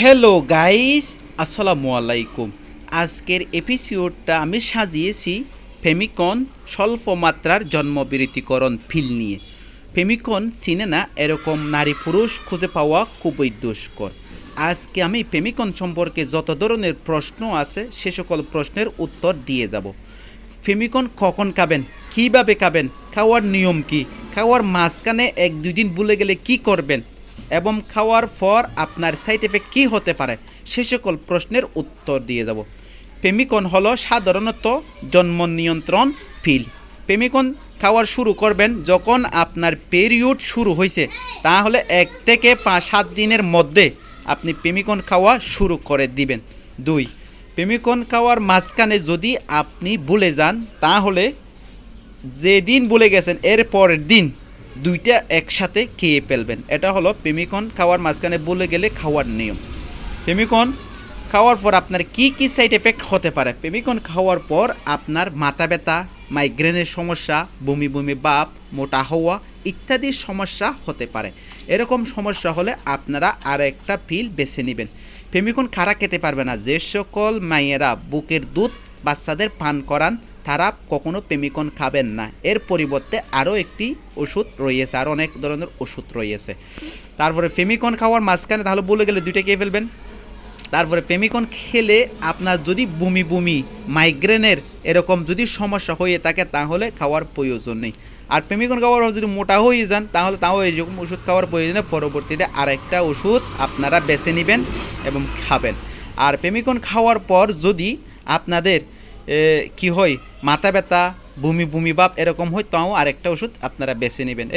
Hello guys আসসালামু আলাইকুম আজকের এপিসোডটা আমি সাজিয়েছি ফেমিকন স্বল্প মাত্রার জন্মবিরতিকরণ ফিল নিয়ে। ফেমিকন চিনে না, এরকম নারী পুরুষ খুঁজে পাওয়া খুবই দুষ্কর। আজকে আমি ফেমিকন সম্পর্কে যত ধরনের প্রশ্ন আছে, সে সকল প্রশ্নের উত্তর দিয়ে যাব। ফেমিকন কখন খাবেন? কীভাবে খাবেন? খাওয়ার নিয়ম কি? খাওয়ার মাঝখানে এক দুই দিন ভুলে গেলে কি করবেন? এবং খাওয়ার পর আপনার সাইড এফেক্ট কী হতে পারে, সে সকল প্রশ্নের উত্তর দিয়ে যাব পেমিকন হলো সাধারণত জন্ম নিয়ন্ত্রণ পিল পেমিকন খাওয়ার শুরু করবেন যখন আপনার পেরিয়ড শুরু হয়েছে তাহলে এক থেকে পাঁচ, সাত দিনের মধ্যে আপনি পেমিকন খাওয়া শুরু করে দিবেন। দুই পেমিকন খাওয়ার মাঝখানে যদি আপনি ভুলে যান, তাহলে যেদিন ভুলে গেছেন, এর পরের দিন দুইটা একসাথে খেয়ে ফেলবেন। এটা হলো পেমিকন খাওয়ার মাঝখানে বলে গেলে খাওয়ার নিয়ম। পেমিকন খাওয়ার পর আপনার কি কি সাইড এফেক্ট হতে পারে? পেমিকন খাওয়ার পর আপনার মাথা ব্যথা মাইগ্রেনের সমস্যা, বমি বমি, বাপ, মোটা হওয়া ইত্যাদি সমস্যা হতে পারে। এরকম সমস্যা হলে আপনারা আর একটা পিল বেছে নেবেন। ফেমিকন খারা খেতে পারবে না। যে সকল মায়েরা বুকের দুধ বাচ্চাদের পান করান তারা কখনো পেমিকন খাবেন না। এর পরিবর্তে আরও একটি ওষুধ রয়েছে, আরও অনেক ধরনের ওষুধ রয়েছে। তারপরে ফেমিকন খাওয়ার মাঝখানে তাহলে বলে গেলে দুইটা খেয়ে ফেলবেন। তারপরে পেমিকন খেলে আপনার যদি বমি বমি, মাইগ্রেনের এরকম যদি সমস্যা হয়ে থাকে, তাহলে খাওয়ার প্রয়োজন নেই। আর পেমিকন খাওয়ার যদি মোটা হয়ে যান, তাহলে তাও এইরকম ওষুধ খাওয়ার প্রয়োজনে পরবর্তীতে আরেকটা ওষুধ আপনারা বেছে নেবেন এবং খাবেন। আর পেমিকন খাওয়ার পর যদি আপনাদের কি হয়? মাথা ব্যথা, বমি বমি ভাব এরকম হয়, তাও আরেকটা ওষুধ আপনারা বেছে নেবেন।